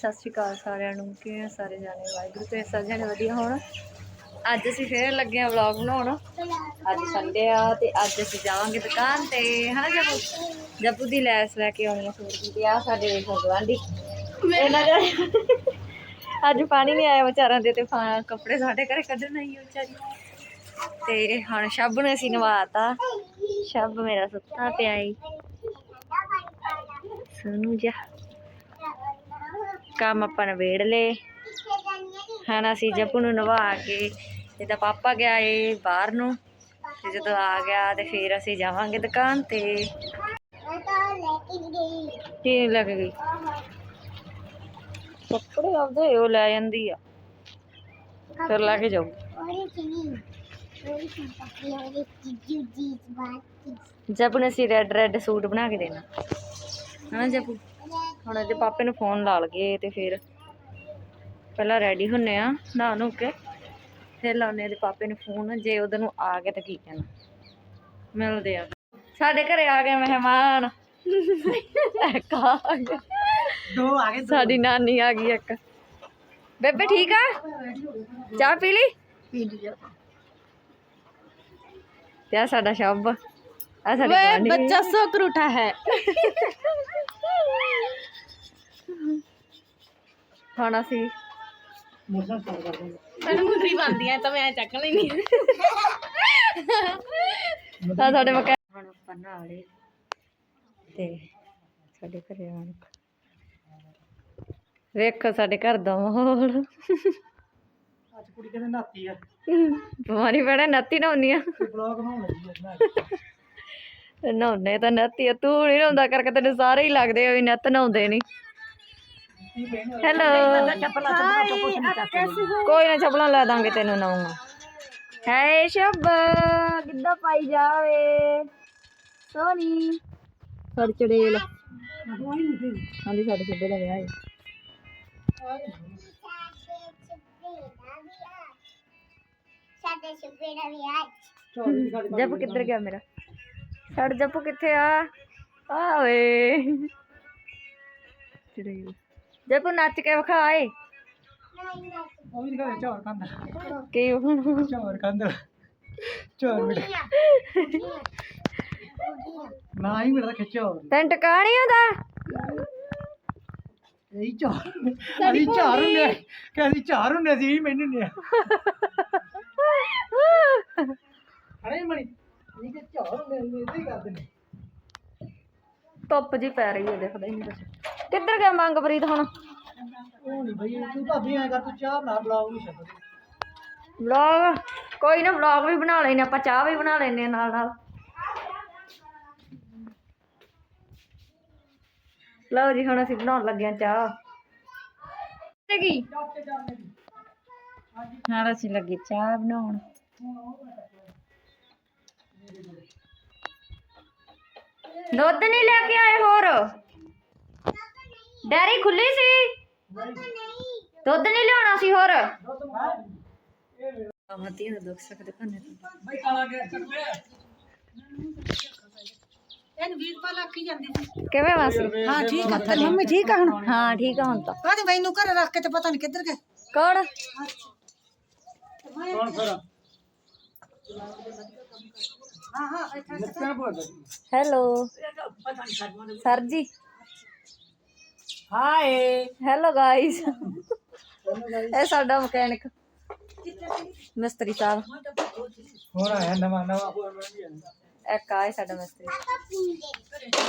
ਸਤਿ ਸ਼੍ਰੀ ਅਕਾਲ ਸਾਰਿਆਂ ਨੂੰ, ਕਿਵੇਂ ਸਾਰੇ ਜਾਣੇ? ਵਾਹਿਗੁਰੂ ਤੇ ਸਾਰੇ ਜਾਣੇ ਵਧੀਆ ਹੋਣ? ਅੱਜ ਅਸੀਂ ਫੇਰ ਲੱਗੇ ਆ ਵਲੌਗ ਬਣਾਉਣ। ਅੱਜ ਸੰਡੇ ਆ ਤੇ ਅੱਜ ਅਸੀਂ ਜਾਵਾਂਗੇ ਦੁਕਾਨ ਤੇ, ਹਨਾ ਜੱਪੂ? ਜੱਪੂ ਦੀ ਲੈਸ ਲੈ ਕੇ ਆਉਣੀ ਆ ਸੂਟ ਦੀ ਆ ਸਾਡੇ ਵੇਖੋ ਗਵਾਂਢੀ ਇਹਨਾਂ ਦੇ ਅੱਜ ਪਾਣੀ ਨਹੀਂ ਆਇਆ ਵਿਚਾਰਾਂ ਦੇ ਤੇ ਪਾ- ਕੱਪੜੇ ਸਾਡੇ ਘਰੇ ਕੱਢਣ ਆਈ ਆ ਵਿਚਾਰੀ। ਤੇ ਹੁਣ ਸ਼ਬ ਨੂੰ ਅਸੀਂ ਨਵਾਤਾ। ਸ਼ਬ ਮੇਰਾ ਸੁੱਤਾ ਪਿਆ ਈ। ਸੋਨੂ ਜਾ। ਕੰਮ ਆਪਾਂ ਨਵੇੜ ਲਏ। ਹੁਣ ਅਸੀਂ ਜੱਪੂ ਨੂੰ ਨਵਾ ਕੇ ਤੇ ਪਾਪਾ ਗਿਆ ਏ ਬਾਹਰ ਨੂੰ, ਤੇ ਜਦੋਂ ਆ ਗਿਆ ਤੇ ਫਿਰ ਅਸੀਂ ਜਾਵਾਂਗੇ ਦੁਕਾਨ ਤੇ। ਕੀ ਲੱਗ ਗਈ? ਕੱਪੜੇ ਆਪਦੇ ਉਹ ਲੈ ਜਾਂਦੀ ਆ। ਫਿਰ ਲੈ ਕੇ ਜਾਊ। ਜੱਪੂ ਨੇ ਅਸੀਂ ਰੈਡ ਰੈਡ ਸੂਟ ਬਣਾ ਕੇ ਦੇਣਾ। ਹਾਂ ਜੱਪੂ। ਹੁਣ ਇਹਦੇ ਪਾਪੇ ਨੂੰ ਫੋਨ ਲਾ ਲਗੇ ਤੇ ਫਿਰ ਪਹਿਲਾਂ ਰੈਡੀ ਹੁੰਨੇ ਆ ਨਹਾ ਨੂ ਕੇ ਫਿਰ ਲਾਉਨੇ ਇਹਦੇ ਪਾਪੇ ਨੂੰ ਫੋਨ ਜੇ ਉਹਦੇ ਨੂੰ ਆ ਗਿਆ ਤਾਂ ਕੀ ਕਹਿਣਾ। ਮਿਲਦੇ ਆ। ਸਾਡੇ ਘਰੇ ਆ ਗਏ ਮਹਿਮਾਨ। ਦੋ ਆ ਗਏ ਸਾਡੀ ਨਾਨੀ ਆ ਗਈ ਇੱਕ। ਬੇਬੇ ਠੀਕ ਆ? ਚਾਹ ਪੀ ਲਈ? ਪੀ ਲਈ ਯਾ ਸਾਡਾ ਸ਼ਬ। ਆ ਸਾਡੀ ਬੱਚਾ ਸੋ ਕਰੂਠਾ ਹੈ। ਖਾਣਾ ਸੀ। ਮੈਨੂੰ ਮੁੰਦਰੀ ਬੰਦੀ ਐ ਤਾਂ ਮੈਂ ਚੱਕ ਲੈਣੀ ਤਾਂ ਸਾਡੇ ਮੱਕਾ ਹੁਣ ਤੇ ਸਾਡੇ ਘਰੇ ਆਣ ਵੇਖੋ ਸਾਡੇ ਘਰ ਦਾ ਮਾਹੌਲ। ਕੁੜੀ ਕਹਿੰਦੇ ਨਾਤੀ ਆ। ਬਿਮਾਰੀ ਬੜਾ ਨਾਤੀ ਨਾ ਹੁੰਦੀ ਆ ਬਲੌਗ ਬਣਾਉਣ ਲੱਗੀ ਆ ਨਾਉਨੇ ਤਾਂ ਨਾਤੀ ਆ ਤੂੰ ਨਹੀਂ ਨਾਉਂਦਾ ਕਰਕੇ ਤੈਨੂੰ ਸਾਰੇ ਹੀ ਲੱਗਦੇ ਆ ਵੀ ਨੱਤ ਨਾਉਂਦੇ ਨਹੀਂ ਹੈਲੋ ਕੋਈ ਨਾ, ਚੱਪਲਾਂ ਲੈ ਦਾਂਗੇ ਤੈਨੂੰ ਨਹਾਉਂਗਾ ਹੈ ਸ਼ਬ, ਕਿੱਦਾਂ ਪਾਈ ਜਾਵੇ? ਸੋਨੀ ਸੜ ਚੜੇਲ ਹਾਂਜੀ, ਸਾਡੇ ਸਿੱਧੇ ਦਾ ਵਿਆਹ ਹੈ ਜੱਪੂ ਕਿੱਧਰ ਗਿਆ ਮੇਰਾ? ਸਾਡਾ ਜੱਪੂ ਕਿੱਥੇ ਆ? ਆਵੇ ਚੜੇਲ ਜੱਪੂ ਨੱਚ ਕੇ ਵਿਖਾ ਏ ਉਹ ਵੀ ਨਿਕਲੇ ਝੋਰ ਕੰਦਾ ਕੀ ਹੁਣ? ਝੋਰ ਕੰਦਾ ਝੋਰ ਮਿਲ ਨਾ ਹੀ ਮਿਲਦਾ ਖਿੱਚੋ ਤੈਨੂੰ ਟਿਕਾ ਨਹੀਂ ਆਉਂਦਾ ਇਹੀ ਝੋਰ ਅਸੀਂ ਝਾਰ ਹੁੰਦੇ ਕਿ ਅਸੀਂ ਝਾਰ ਹੁੰਦੇ ਸੀ ਮੈਨੂੰ ਨਹੀਂ ਅਰੇ ਮਣੀ। ਇਹ ਕਿ ਝਾਰ ਹੁੰਦੇ ਅਸੀਂ ਇਦਾਂ ਹੀ ਕਰਦੇ ਨੇ। ਧੁੱਪ ਜੀ ਪੈ ਰਹੀ ਹੈ ਦੇਖਦਾ ਹੀ ਨਹੀਂ ਕੁਛ। ਕਿੱਧਰ ਗਿਆ ਮੰਗਪ੍ਰੀਤ ਹੁਣ? ਉਹ ਨਹੀਂ ਬਈ ਤੂੰ ਭਾਬੀ ਐ ਕਰ ਤੂੰ ਚਾਹ ਬਣਾ ਬਲਾਉ ਨਹੀਂ ਸਕਦਾ ਵਲੌਗ ਕੋਈ ਨਾ ਵਲੌਗ ਵੀ ਬਣਾ ਲੈਨੇ ਆਪਾਂ ਚਾਹ ਵੀ ਬਣਾ ਲੈਨੇ ਆ ਨਾਲ ਨਾਲ ਲਓ ਜੀ ਹੁਣ ਅਸੀਂ ਬਣਾਉਣ ਲੱਗੇ ਆ ਚਾਹ। ਤੇ ਕੀ ਨਾਲ ਅਸੀਂ ਲੱਗੇ ਚਾਹ ਬਣਾਉਣ। ਦੁੱਧ ਨਹੀਂ ਲੈ ਕੇ ਆਏ ਹੋਰ? ਡੈਰੀ ਖੁੱਲੀ ਸੀ? ਦੁੱਧ ਨਹੀਂ। ਲਿਆਉਣਾ ਸੀ ਹੋਰ? ਮਤੀ ਦਾ ਦੁੱਖ ਸਕਦੇ ਕੰਨੇ ਬਈ ਕਾਲਾ ਗਿਆ ਚੱਕ ਲਿਆ। ਇਹਨ 20 ਰੁਪਏ ਲੱਖੀ ਜਾਂਦੀ ਸੀ। ਕਿਵੇਂ ਵਾਸੀ ਹਾਂ ਠੀਕ ਆ ਤੇ ਮੰਮੀ ਠੀਕ ਆ ਹੁਣ? ਹਾਂ ਠੀਕ ਆ ਹੁਣ ਤਾਂ। ਕਾਹਦੇ ਮੈਨੂੰ ਘਰੇ ਰੱਖ ਕੇ ਤੇ ਪਤਾ ਨਹੀਂ ਕਿੱਧਰ ਗਏ? ਕੌਣ? ਕੌਣ ਫਿਰ ਹਾਂ ਹਾਂ ਇੱਥੇ ਬੋਲ ਹੈਲੋ। ਸਰ ਜੀ। ਹਾਏ ਹੈਲੋ ਗਾਇਸ ਇਹ ਸਾਡਾ ਮਕੈਨਿਕ ਮਿਸਤਰੀ ਸਾਹਿਬ। ਹੋਰ ਆਇਆ ਨਵਾਂ ਨਵਾਂ ਇਹ ਸਾਡਾ ਮਿਸਤਰੀ।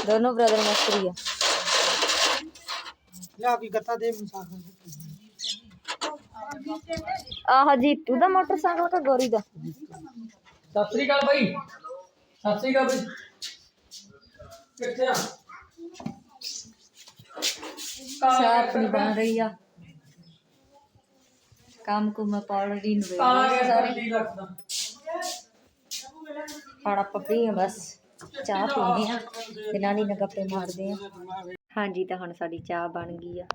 ਦੋਨੋਂ ਬ੍ਰਦਰ ਮਿਸਤਰੀ ਆ। ਲਿਆ ਵੀ ਗੱਤਾ ਦੇ ਮੁਸਾਫਰ ਆਹ ਜੀਤੂ ਦਾ ਮੋਟਰਸਾਈਕਲ ਕਿ ਗੋਰੀ ਦਾ? ਸਤਿ ਸ੍ਰੀ ਅਕਾਲ ਬਾਈ। ਸਤਿ ਸ੍ਰੀ ਅਕਾਲ ਬਾਈ। ਕਿੱਥੇ ਆ? ਚਾਹ ਆਪਣੀ ਬਣ ਰਹੀ ਆ। ਕੰਮ ਕੁਮ ਪਾਲੜੀ ਨੂੰ ਸਾਰੇ ਠੀਕ ਰੱਖਦਾ। ਹੁਣ ਆਪਾਂ ਪੀ ਆ ਬਸ। ਚਾਹ ਪੀਂਦੇ ਆ ਤੇ ਨਾਨੀ ਨਾਲ ਗੱਪੇ ਮਾਰਦੇ ਆ। ਹਾਂਜੀ ਤਾਂ ਹੁਣ ਸਾਡੀ ਚਾਹ ਬਣ ਗਈ ਆ।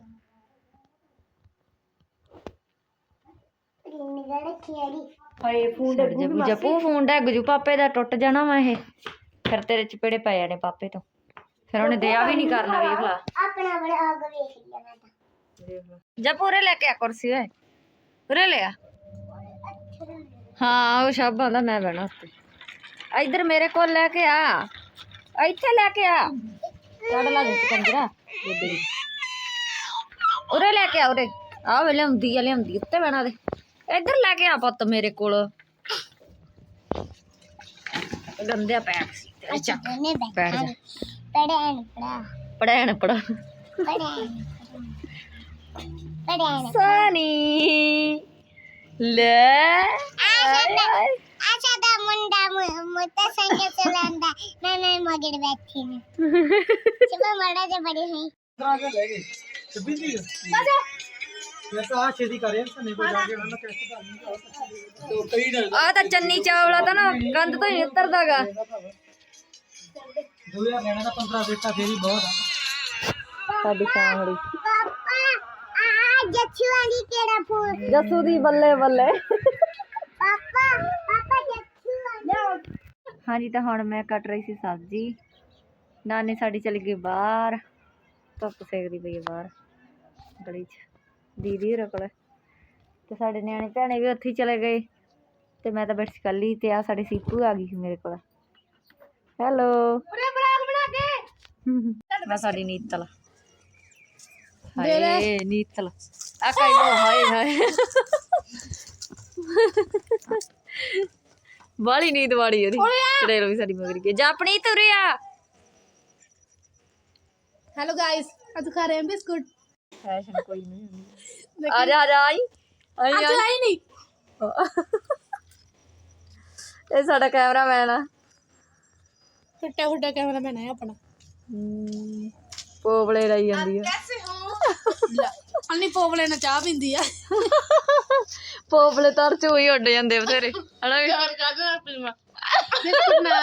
ਹਾਏ ਫੋਨ ਡੱਗ ਜੂ ਜਪੂ ਫੋਨ ਡੱਗ ਜੂ ਪਾਪੇ ਦਾ ਟੁੱਟ ਜਾਣਾ ਵਾ ਇਹ। ਫਿਰ ਤੇਰੇ ਚਪੇੜੇ ਪੈ ਜਾਣੇ ਪਾਪੇ ਤੋਂ। ਫਿਰ ਉਹਨੇ ਦਿਆ ਵੀ ਨਹੀਂ ਕਰਨਾ ਵੇਖ ਲਾ ਆਪਣਾ ਬੜਾ ਆਗ ਵੇਖ ਲਿਆ ਮੈਂ ਤਾਂ। ਦੇਖ ਲਓ ਜਾ ਪੂਰੇ ਲੈ ਕੇ ਆ ਕੁਰਸੀ ਓਏ। ਪੂਰੇ ਲੈ ਆ। ਹਾਂ ਉਹ ਸ਼ਬ ਆਂਦਾ ਮੈਂ ਬਹਿਣਾ ਉੱਤੇ। ਇੱਧਰ ਮੇਰੇ ਕੋਲ ਲੈ ਕੇ ਆ। ਇੱਥੇ ਲੈ ਕੇ ਆ। ਕੱਢ ਲਾ ਦੇ ਕੰਜਰਾ। ਇੱਧਰ ਹੀ। ਉਰੇ ਲੈ ਕੇ ਆ ਉਰੇ। ਆ ਵੇ ਲਿਆਉਂਦੀ ਆ ਲਿਆਉਂਦੀ ਉੱਤੇ ਬਹਿਣਾ ਦੇ। ਇੱਧਰ ਲੈ ਕੇ ਆ ਪੁੱਤ ਮੇਰੇ ਕੋਲ। ਗੰਦਿਆ ਪੈਕ ਸੀ ਤੇਰੇ ਚੱਕ ਬੈਠ ਜਾ ਪੜੈਣ ਪੜਾ ਪੜੈਣ ਪੜਾ ਪੜੈਣ ਪੜੈਣ ਸਾਨੀ ਲੈ ਆਏ ਆਏ ਆਸ਼ਾ ਦਾ ਮੁੰਡਾ ਮੋਟਾ ਸੰਗ ਚਲਾਉਂਦਾ ਨਾ ਨਾ ਮਗਰ ਬੈਠੀ ਨੇ ਸੁਬਹ ਮੜਾ ਜੇ ਬੜੀ ਹੈ ਆ ਕੇ ਲੈ ਗਏ ਤੇ ਬਿੰਦੀ ਮੈਂ ਤਾਂ ਆ ਛੇਦੀ ਕਰਿਆ ਸੰਨੇ ਕੋ ਜਾ ਕੇ ਮੈਂ ਕਿਹਾ ਤਾਂ ਤੋ ਕਈ ਨਾ ਆ ਤਾਂ ਚੰਨੀ ਚਾਵਲਾ ਤਾਂ ਨਾ ਕੰਧ ਤੋਂ ਹੀ ਉਤਰਦਾਗਾ 2000 ਲੈਣਾ ਤਾਂ 15 ਦਿੱਤਾ ਫੇਰ ਹੀ ਬਹੁਤ ਆ। ਸਾਡੀ ਕਾਂਗੜੀ ਪਾਪਾ ਆ ਜੱਛੂ ਵਾਲੀ ਕਿਹੜਾ ਫੂਲ ਜੱਸੂ ਦੀ ਬੱਲੇ ਬੱਲੇ। ਪਾਪਾ ਪਾਪਾ ਜੱਛੂ ਵਾਲੀ। ਹਾਂਜੀ ਤਾਂ ਹੁਣ ਮੈਂ ਕੱਟ ਰਹੀ ਸੀ ਸਬਜ਼ੀ। ਨਾਨੀ ਸਾਡੀ ਚਲੀ ਗਈ ਬਾਹਰ। ਧੁੱਪ ਸੇਕਦੀ ਪਈ ਹੈ ਬਾਹਰ। ਗਲੀ 'ਚ। ਦੀਦੀ ਹੋਰਾਂ ਕੋਲ। ਤੇ ਸਾਡੇ ਨਿਆਣੇ ਭੈਣੇ ਵੀ ਉੱਥੇ ਚਲੇ ਗਏ। ਤੇ ਮੈਂ ਤਾਂ ਬੈਠੀ ਕੱਲੀ ਤੇ ਆ ਸਾਡੀ ਸੀਪੂ ਆ ਗਈ ਸੀ ਮੇਰੇ ਕੋਲ। ਹੈਲੋ। ਕੇ ਮੈਂ ਸਾਡੀ ਨੀਤਲ ਹਾਏ ਨੀਤਲ ਆ ਕਾਈ ਬੋ ਹਾਏ ਹਾਏ ਬਾਲੀ ਨੀਂਦ ਵਾਲੀ ਉਹਦੀ ਚੜੇਲ ਵੀ ਸਾਡੀ ਮਗਰ ਗਈ ਜਾ ਆਪਣੀ ਤੁਰੇ ਆ हेलो गाइस आज खा रहे हैं बिस्कुट ਫੈਸ਼ਨ ਕੋਈ ਨਹੀਂ ਆ ਜਾ ਆ ਜਾ ਆਈ ਆਈ ਆਈ आई नहीं ਇਹ ਸਾਡਾ ਕੈਮਰਾਮੈਨ ਆ फुट्टा फुट्टा कैमरा मैन है अपना ਹਮ, ਪੋਪਲੇ ਲਈ ਜਾਂਦੀ ਆ कैसे हो अन्नी पोवले ने चाह पींदी है ਪੋਪਲੇ ਤਰ ਚ ਹੀ ਉੱਡ ਜਾਂਦੇ ਬਥੇਰੇ ਹਨਾ ਵੀ और काजू पीवा बिस्कुट ना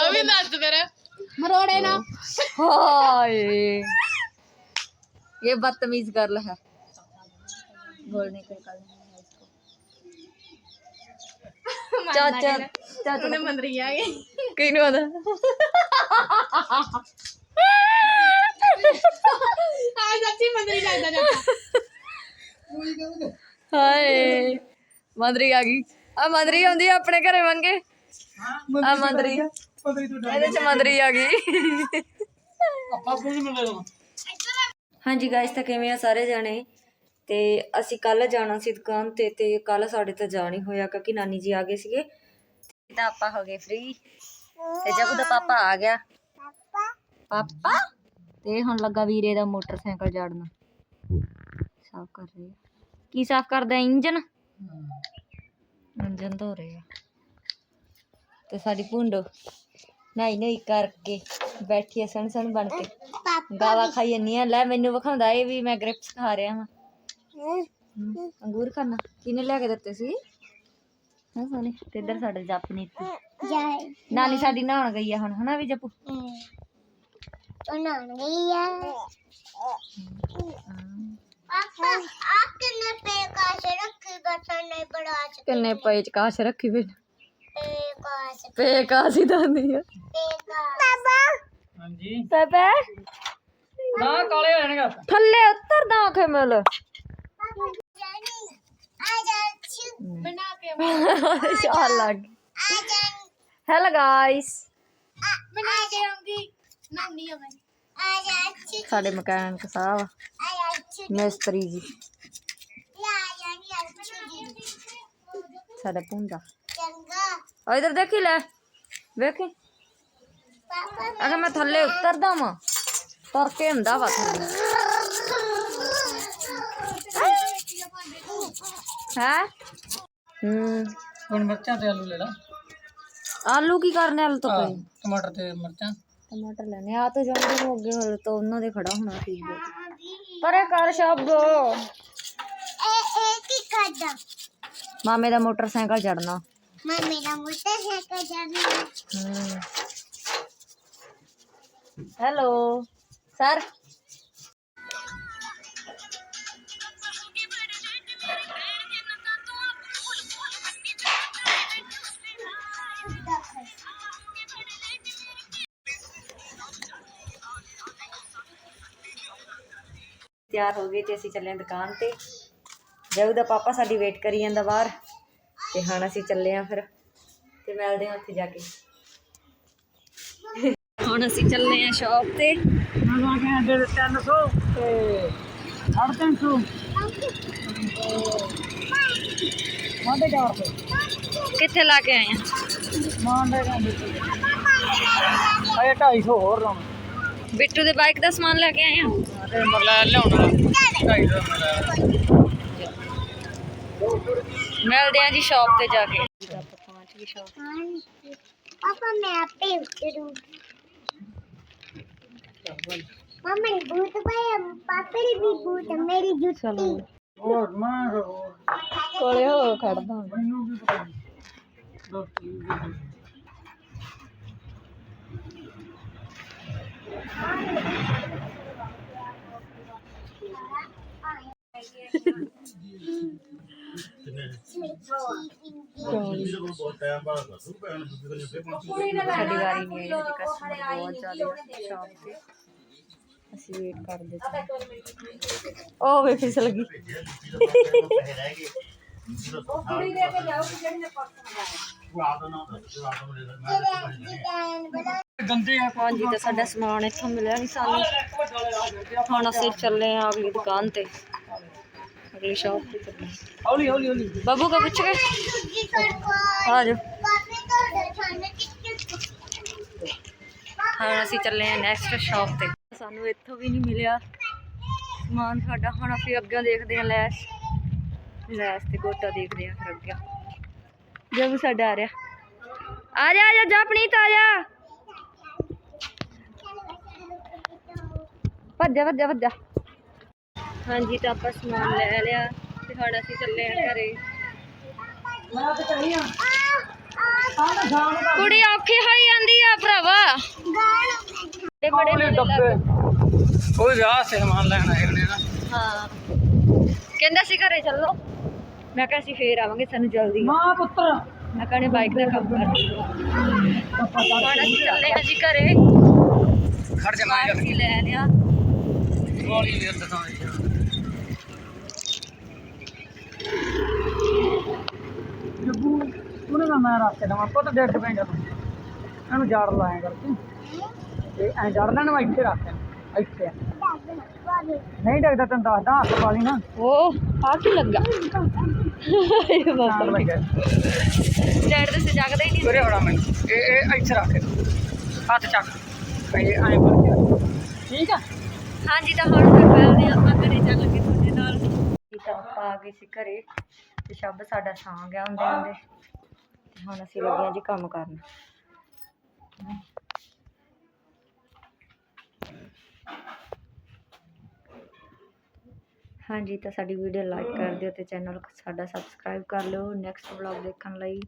अभी नाच तेरे मरोड़े ना हाय ये बदतमीज गर्ल है बोलने का कल नहीं ਚਾਚਾ। ਚਾਚਾ। ਮੰਦਰੀ ਆ ਗਈ। ਆ ਮੰਦਰੀ ਆਉਂਦੀ ਆ ਆਪਣੇ ਘਰੇ ਮੰਗੇ ਆ ਮੰਦਰੀ ਇਹਦੇ ਚ ਮੰਦਰੀ ਆ ਗਈ। ਹਾਂਜੀ ਗਾਇਸ ਤਾਂ ਕਿਵੇਂ ਆ ਸਾਰੇ ਜਾਣੇ? ਤੇ ਅਸੀਂ ਕੱਲ ਜਾਣਾ ਸੀ ਦੁਕਾਨ ਤੇ ਤੇ ਕੱਲ ਸਾਡੇ ਤਾਂ ਜਾ ਨਹੀਂ ਹੋਇਆ ਕਿਉਂਕਿ ਨਾਨੀ ਜੀ ਆ ਗਏ ਸੀਗੇ। ਤੇ ਤਾਂ ਆਪਾਂ ਹੋ ਗਏ ਫ੍ਰੀ ਤੇ ਜਬ ਦਾ ਪਾਪਾ ਆ ਗਿਆ। ਪਾਪਾ? ਤੇ ਹੁਣ ਲੱਗਾ ਵੀਰੇ ਦਾ ਮੋਟਰਸਾਈਕਲ ਝਾੜਨਾ ਸਾਫ਼ ਕਰ ਰਹੇ ਕੀ ਸਾਫ਼ ਕਰਦਾ ਇੰਜਨ ਇੰਜਨ ਧੋ ਰਹੇ ਆ। ਤੇ ਸਾਡੀ ਭੁੰਡੋ ਨਹੀਂ ਨਹੀਂ ਕਰਕੇ ਬੈਠੀ ਐ ਸਣ ਸਣ ਬਣ ਕੇ। ਗਾਵਾ ਖਾਈ ਜਾਂਦੀ ਆ। ਲੈ ਮੈਨੂੰ ਵਿਖਾਉਂਦਾ ਇਹ ਵੀ ਮੈਂ ਗ੍ਰਿਪਸ ਖਾ ਰਿਹਾ ਵਾਂ। ਹਮ, ਅੰਗੂਰ ਖਾਣਾ ਕਿਹਨੇ ਲਿਆ ਕੇ ਦਿੱਤੇ ਸੀ ਹਾਂ ਸੋਨੇ ਤੇ ਇੱਧਰ ਸਾਡੇ ਜਪਨੀ जाए ਨਾਨੀ ਸਾਡੀ ਨਹਾਉਣ ਗਈ ਆ ਹੁਣ ਹਨਾ ਵੀ ਜਪੂ उन्होंने गई है पापा आप कितने पे का से रखी बता नहीं बड़ा से ਕਿੰਨੇ ਪਏ ਚ ਕਾਸ਼ ਰੱਖੀ ਫਿਰ पे का से ਪੇ ਕਾਸੀ ਦੰਦੀ ਆ पे का पापा ਹਾਂਜੀ ਪੇਪੇ ਨਾ ਕਾਲੇ ਹੋ ਜਾਣਗੇ ਥੱਲੇ ਉਤਰਦਾ ਆਖੇ ਮਿਲ अलग हेलो गाइस साढ़े मकान का साहब मिस्त्री जी। साढ़े भूंदा और इधर देखी ले। देखी? अगर मैं थले उतरदा वा तरके होंगे वा थले ਵਾ ਥੱਲੇ ਹੈ ਹੂੰ ਹੁਣ ਮਿਰਚਾਂ ਤੇ ਆਲੂ ਲੈ ਲਾ ਆਲੂ ਕੀ ਕਰਨੇ ਆਲੂ ਤੋਂ ਪਏ ਟਮਾਟਰ ਤੇ ਮਿਰਚਾਂ ਟਮਾਟਰ ਲੈਣੇ ਆ ਤਾਂ ਜਾਂਦੇ ਹੋ ਅੱਗੇ ਹੋਏ ਤਾਂ ਉਹਨਾਂ ਦੇ ਖੜਾ ਹੋਣਾ ਸੀ ਪਰੇ ਕਰ ਸ਼ਬਦੋ ए एक ही खादा ਮਾਮੇ ਦਾ ਮੋਟਰਸਾਈਕਲ ਚੜਨਾ मैं मेरा मोटरसाइकिल जाना ਹੂੰ ਹੈਲੋ ਸਰ ਤਿਆਰ ਹੋ ਗਏ ਤੇ ਅਸੀਂ ਚੱਲੇ ਹਾਂ ਦੁਕਾਨ ਤੇ। ਜਬ ਦਾ ਪਾਪਾ ਸਾਡੀ ਵੇਟ ਕਰੀ ਜਾਂਦਾ ਬਾਹਰ ਤੇ ਹੁਣ ਅਸੀਂ ਚੱਲੇ ਹਾਂ ਫਿਰ ਤੇ ਮਿਲਦੇ ਹਾਂ ਉੱਥੇ ਜਾ ਕੇ। ਹੁਣ ਅਸੀਂ ਚੱਲੇ ਹਾਂ ਸ਼ਾਪ ਤੇ। ਮੈਂ ਆ ਗਿਆ ਦੇ 300 ਤੇ 350 ਮਾਡੇ ਕਾਰ ਤੇ ਕਿੱਥੇ ਲਾ ਕੇ ਆਏ ਆ? ਮਾਂਡੇ ਕਹਿੰਦੇ ਅਏ 250 ਹੋਰ ਲਾਉਣਾ। ਬਿੱਟੂ ਦੇ ਬਾਈਕ ਦਾ ਸਮਾਨ ਲੈ ਕੇ ਆਏ ਆ ਤੇ ਮਰਲਾ ਲਿਆਉਣਾ 250 ਮੇਰਾ ਮਿਲਦੇ ਹਾਂ ਜੀ ਸ਼ਾਪ ਤੇ ਜਾ ਕੇ ਆਪਾਂ ਪਹੁੰਚ ਗਏ ਸ਼ਾਪ पापा मैं आपे करूँ मम्मी भूत भाई पापा भी भूत है, मेरी जूती ਹੋਰ ਮਾਂ ਹੋਰ ਕੋਲੇ ਹੋ ਖੜਦਾ ਮੈਨੂੰ ਵੀ ਪਤਾ ਨਹੀਂ ਸਾਡੀ ਵਾਰੀ ਨਹੀਂ ਆਈ ਜੀ ਕਸਟਮਰ ਬਹੁਤ ਜ਼ਿਆਦਾ ਸ਼ਾਪ ਤੇ ਅਸੀਂ ਵੇਟ ਕਰਦੇ ਸੀ ਉਹ ਵੇ ਫਿਸਲ ਗਈ ਗੰਦੇ ਆ ਹਾਂਜੀ, ਤਾਂ ਸਾਡਾ ਸਮਾਨ ਇੱਥੋਂ ਮਿਲਿਆ ਨਹੀਂ ਸਾਨੂੰ। ਹੁਣ ਅਸੀਂ ਚੱਲੇ ਆ ਅਗਲੀ ਦੁਕਾਨ ਤੇ। ਅਗਲੀ ਸ਼ਾਪ ਤੇ ਚੱਲੀ। ਹੌਲੀ ਹੌਲੀ ਹੌਲੀ। ਬੱਬੂ ਕੋ ਪੁੱਛ ਕੇ? ਆ ਜਾ ਹਾਂ ਅਸੀਂ ਚੱਲੇ ਆ ਨੈਕਸਟ ਸ਼ਾਪ ਤੇ। ਸਾਨੂੰ ਇੱਥੋਂ ਵੀ ਨਹੀਂ ਮਿਲਿਆ। ਸਮਾਨ ਸਾਡਾ ਹੁਣ ਅਸੀਂ ਅੱਗੇ ਦੇਖਦੇ ਆ ਲੈਸ। ਲੈਸ ਤੇ ਗੋਟਾ ਦੇਖਦੇ ਆ ਫਿਰ ਅੱਗੇ ਜਬ ਸਾਡਾ ਆ ਰਿਹਾ। ਆ ਜਾ ਆ ਜਾ ਜਾ ਪਨੀਤ ਜਾ। ਭੱਜ ਜਾ ਭੱਜ। ਜਾ ਹਾਂਜੀ ਤਾਂ ਆਪਾਂ ਸਮਾਨ ਲੈ ਲਿਆ ਤੇ ਹੁਣ ਅਸੀਂ ਚੱਲੇ ਆ ਘਰੇ। ਦਾ ਕੁੜੀ ਔਖੀ ਹੋਈ ਜਾਂਦੀ ਆ ਭਰਾਵਾ। ਤੇ ਬੜੇ ਮੇਲੇ ਡੱਬੇ। ਵਿਆਹ ਸੇ ਸਮਾਨ ਲੈਣ ਆਏ ਨਾ। ਹਾਂ। ਕਹਿੰਦਾ ਸੀ ਘਰੇ ਚੱਲੋ। ਮੈਂ ਕਿਹਾ ਅਸੀਂ ਫੇਰ ਆਵਾਂਗੇ ਸਾਨੂੰ ਜਲਦੀ। ਮਾਂ ਪੁੱਤਰ। ਮੈਂ ਕਹਿੰਦੇ ਬਾਈਕ ਦਾ ਕੰਮ ਕਰ ਹੁਣ ਅਸੀਂ ਚੱਲੇ ਹਾਂ ਜੀ ਘਰੇ। ਖੜ ਜਾ ਮੈਂ ਅਸੀਂ ਲੈ ਲਿਆ। ਗੋਲੀ ਵੀਰ ਦਿਖਾ ਜੱਬੂ ਉਹਨੇ ਨਾ ਮੈਂ ਰੱਖ ਕੇ ਦਵਾਂ ਪੁੱਤ ਡੇਢ ਪੈਂਦਾ ਤੂੰ ਇਹਨੂੰ ਜੜ ਲਾਇਆ ਕਰ ਤੂੰ ਤੇ ਐ ਜੜ ਲੈਣ ਮੈਂ ਇੱਥੇ ਰੱਖ ਇਹਨੂੰ, ਇੱਥੇ ਨਹੀਂ ਡਰਦਾ ਤੈਨੂੰ ਦੱਸਦਾ ਹੱਥ ਪਾ ਲਈ ਨਾ। ਉਹ ਆ ਕੀ ਲੱਗਾ? ਨਾਲ ਲੱਗਿਆ ਡੈਡ ਦੇ ਸਜਾਗਦਾ ਹੀ ਨਹੀਂ। ਉਰੇ ਹੋਣਾ ਮੈਨੂੰ। ਇਹ ਇਹ ਇੱਥੇ ਰੱਖ ਹੱਥ ਚੱਕ। ਇਹ ਐਂ ਕਰਕੇ ਠੀਕ ਆ? ਹਾਂਜੀ ਤਾਂ ਹੁਣ ਫਿਰ ਮਿਲਦੇ ਆਪਾਂ ਘਰੇ ਚੱਲ ਕੇ ਤੁਹਾਡੇ ਨਾਲ। ਤਾਂ ਆਪਾਂ ਆ ਗਏ ਸੀ ਘਰੇ। ਤੇ ਸ਼ਬ ਸਾਡਾ ਸੌਂ ਗਿਆ ਹੁੰਦੇ ਹੁੰਦੇ। ਤੇ ਹੁਣ ਅਸੀਂ ਲੱਗੇ ਹਾਂ ਜੀ ਕੰਮ ਕਰਨ। ਹਾਂਜੀ ਤਾਂ ਸਾਡੀ ਵੀਡੀਓ ਲਾਈਕ ਕਰ ਦਿਓ ਤੇ ਚੈਨਲ ਸਾਡਾ ਸਬਸਕ੍ਰਾਈਬ ਕਰ ਲਿਓ। ਨੈਕਸਟ ਵਲੌਗ ਦੇਖਣ ਲਈ।